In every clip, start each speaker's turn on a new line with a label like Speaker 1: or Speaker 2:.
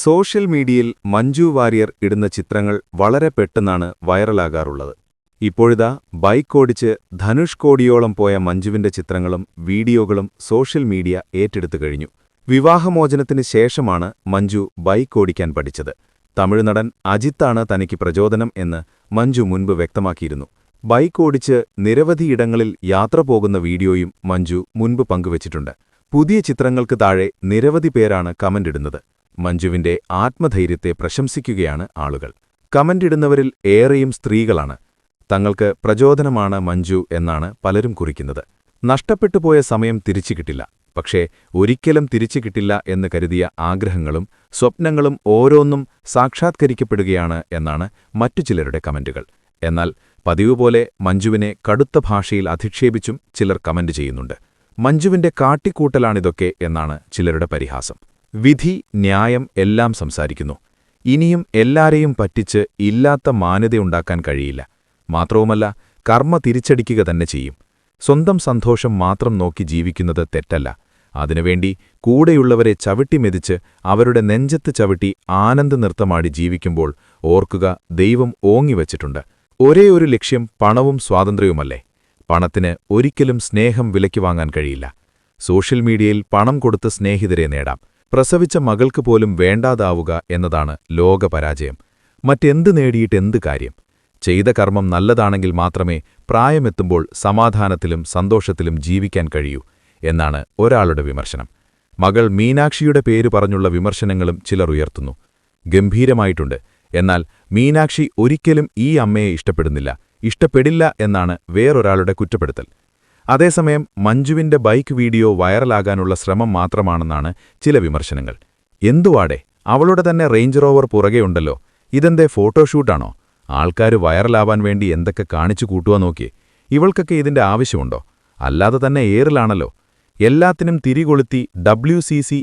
Speaker 1: Social മീഡിയയിൽ മഞ്ജു വാര്യർ ഇടുന്ന ചിത്രങ്ങൾ വളരെ പെട്ടെന്നാണ് വൈറലാകാറുള്ളത്. ഇപ്പോഴിതാ ബൈക്ക് ഓടിച്ച് ധനുഷ് കോടിയോളം പോയ മഞ്ജുവിന്റെ ചിത്രങ്ങളും വീഡിയോകളും സോഷ്യൽ മീഡിയ ഏറ്റെടുത്തു കഴിഞ്ഞു. വിവാഹമോചനത്തിന് ശേഷമാണ് മഞ്ജു ബൈക്ക് ഓടിക്കാൻ പഠിച്ചത്. തമിഴ് നടൻ അജിത്താണ് തനിക്ക് പ്രചോദനം എന്ന് മഞ്ജു മുൻപ് വ്യക്തമാക്കിയിരുന്നു. ബൈക്ക് ഓടിച്ച് നിരവധിയിടങ്ങളിൽ യാത്ര പോകുന്ന വീഡിയോയും മഞ്ജു മുൻപ് പങ്കുവച്ചിട്ടുണ്ട്. പുതിയ ചിത്രങ്ങൾക്ക് താഴെ നിരവധി പേരാണ് കമന്റിടുന്നത് മഞ്ജുവിന്റെ ആത്മധൈര്യത്തെ പ്രശംസിക്കുകയാണ് ആളുകൾ. കമന്റിടുന്നവരിൽ ഏറെയും സ്ത്രീകളാണ്. തങ്ങൾക്ക് പ്രചോദനമാണ് മഞ്ജു എന്നാണ് പലരും കുറിക്കുന്നത്. നഷ്ടപ്പെട്ടുപോയ സമയം തിരിച്ചു കിട്ടില്ല. പക്ഷേ ഒരിക്കലും തിരിച്ചു കിട്ടില്ല എന്ന് കരുതിയ ആഗ്രഹങ്ങളും സ്വപ്നങ്ങളും ഓരോന്നും സാക്ഷാത്കരിക്കപ്പെടുകയാണ് എന്നാണ് മറ്റു ചിലരുടെ കമന്റുകൾ. എന്നാൽ പതിവുപോലെ മഞ്ജുവിനെ കടുത്ത ഭാഷയിൽ അധിക്ഷേപിച്ചും ചിലർ കമന്റ് ചെയ്യുന്നുണ്ട്. മഞ്ജുവിന്റെ കാട്ടിക്കൂട്ടലാണിതൊക്കെ എന്നാണ് ചിലരുടെ പരിഹാസം. വിധി ന്യായം എല്ലാം സംസാരിക്കുന്നു. ഇനിയും എല്ലാരെയും പറ്റിച്ച് ഇല്ലാത്ത മാന്യതയുണ്ടാക്കാൻ കഴിയില്ല. മാത്രവുമല്ല കർമ്മ തിരിച്ചടിക്കുക തന്നെ ചെയ്യും. സ്വന്തം സന്തോഷം മാത്രം നോക്കി ജീവിക്കുന്നത് തെറ്റല്ല. അതിനുവേണ്ടി കൂടെയുള്ളവരെ ചവിട്ടിമെതിച്ച് അവരുടെ നെഞ്ചത്ത് ചവിട്ടി ആനന്ദ നൃത്തമാടി ജീവിക്കുമ്പോൾ ഓർക്കുക ദൈവം ഓങ്ങിവച്ചിട്ടുണ്ട് ഒരേ ഒരു ലക്ഷ്യം പണവും സ്വാതന്ത്ര്യവുമല്ലേ? പണത്തിന് ഒരിക്കലും സ്നേഹം വിലയ്ക്ക് വാങ്ങാൻ കഴിയില്ല. സോഷ്യൽ മീഡിയയിൽ പണം കൊടുത്ത് സ്നേഹിതരെ നേടാം. പ്രസവിച്ച മകൾക്ക് പോലും വേണ്ടാതാവുക എന്നതാണ് ലോകപരാജയം. മറ്റെന്ത് നേടിയിട്ടെന്ത് കാര്യം? ചെയ്ത കർമ്മം നല്ലതാണെങ്കിൽ മാത്രമേ പ്രായമെത്തുമ്പോൾ സമാധാനത്തിലും സന്തോഷത്തിലും ജീവിക്കാൻ കഴിയൂ എന്നാണ് ഒരാളുടെ വിമർശനം. മകൾ മീനാക്ഷിയുടെ പേര് പറഞ്ഞുള്ള വിമർശനങ്ങളും ചിലർ ഉയർത്തുന്നു. ഗംഭീരമായിട്ടുണ്ട്. എന്നാൽ മീനാക്ഷി ഒരിക്കലും ഈ അമ്മയെ ഇഷ്ടപ്പെടുന്നില്ല. ഇഷ്ടപ്പെടില്ല എന്നാണ് വേറൊരാളുടെ കുറ്റപ്പെടുത്തൽ. അതേസമയം മഞ്ജുവിന്റെ ബൈക്ക് വീഡിയോ വൈറലാകാനുള്ള ശ്രമം മാത്രമാണെന്നാണ് ചില വിമർശനങ്ങൾ. എന്തുവാടെ? അവളുടെ തന്നെ റേഞ്ച് റോവർ പുറകെയുണ്ടല്ലോ ഇതെന്തേ ഫോട്ടോഷൂട്ടാണോ? ആൾക്കാര് വൈറലാവാൻ വേണ്ടി എന്തൊക്കെ കാണിച്ചു കൂട്ടുവാ നോക്കി ഇവൾക്കൊക്കെ ഇതിന്റെ ആവശ്യമുണ്ടോ? അല്ലാതെ തന്നെ ഏറിലാണല്ലോ. എല്ലാത്തിനും തിരികൊളുത്തി ഡബ്ല്യു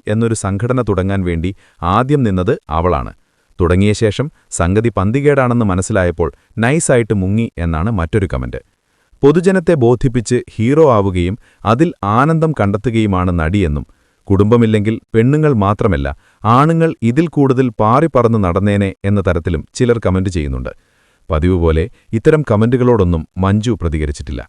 Speaker 1: എന്നൊരു സംഘടന തുടങ്ങാൻ വേണ്ടി ആദ്യം നിന്നത് അവളാണ്. തുടങ്ങിയ ശേഷം സംഗതി പന്തികേടാണെന്ന് മനസ്സിലായപ്പോൾ നൈസായിട്ട് മുങ്ങി എന്നാണ് മറ്റൊരു കമന്റ്. പൊതുജനത്തെ ബോധിപ്പിച്ച് ഹീറോ ആവുകയും അതിൽ ആനന്ദം കണ്ടെത്തുകയുമാണ് നടിയെന്നും കുടുംബമില്ലെങ്കിൽ പെണ്ണുങ്ങൾ മാത്രമല്ല ആണുങ്ങൾ ഇതിൽ കൂടുതൽ പാറിപ്പറന്ന് നടന്നേനെ എന്ന തരത്തിലും ചിലർ കമന്റ് ചെയ്യുന്നുണ്ട്. പതിവുപോലെ ഇത്തരം കമന്റുകളോടൊന്നും മഞ്ജു പ്രതികരിച്ചിട്ടില്ല.